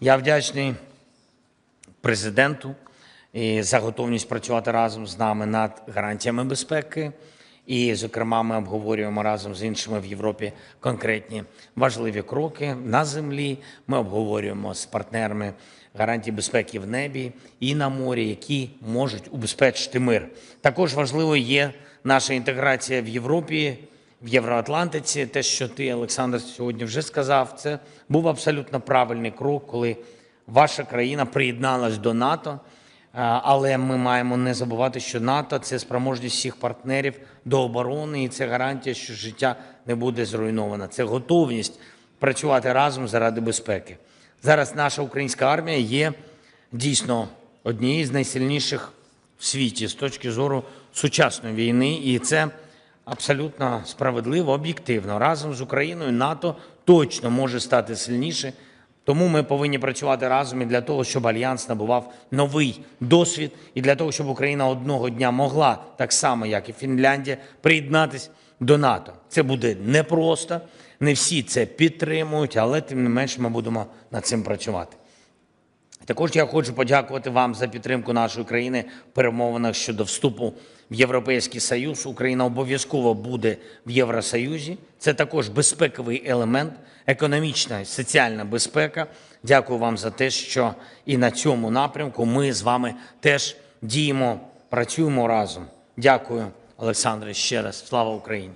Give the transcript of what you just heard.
Я вдячний президенту за готовність працювати разом з нами над гарантіями безпеки. І, зокрема, ми обговорюємо разом з іншими в Європі конкретні важливі кроки на землі. Ми обговорюємо з партнерами гарантії безпеки в небі і на морі, які можуть убезпечити мир. Також важливою є наша інтеграція в Європі, в Євроатлантиці. Те, що ти, Олександр, сьогодні вже сказав, це був абсолютно правильний крок, коли ваша країна приєдналась до НАТО. Але ми маємо не забувати, що НАТО це спроможність всіх партнерів до оборони, і це гарантія, що життя не буде зруйновано. Це готовність працювати разом заради безпеки. Зараз наша українська армія є дійсно однією з найсильніших в світі з точки зору сучасної війни, і це абсолютно справедливо, об'єктивно. Разом з Україною НАТО точно може стати сильніше. Тому ми повинні працювати разом і для того, щоб альянс набував новий досвід, і для того, щоб Україна одного дня могла, так само як і Фінляндія, приєднатись до НАТО. Це буде непросто, не всі це підтримують, але тим не менш ми будемо над цим працювати. Також я хочу подякувати вам за підтримку нашої країни в перемовинах щодо вступу в Європейський Союз. Україна обов'язково буде в Євросоюзі. Це також безпековий елемент, економічна і соціальна безпека. Дякую вам за те, що і на цьому напрямку ми з вами теж діємо, працюємо разом. Дякую, Олександре, ще раз. Слава Україні!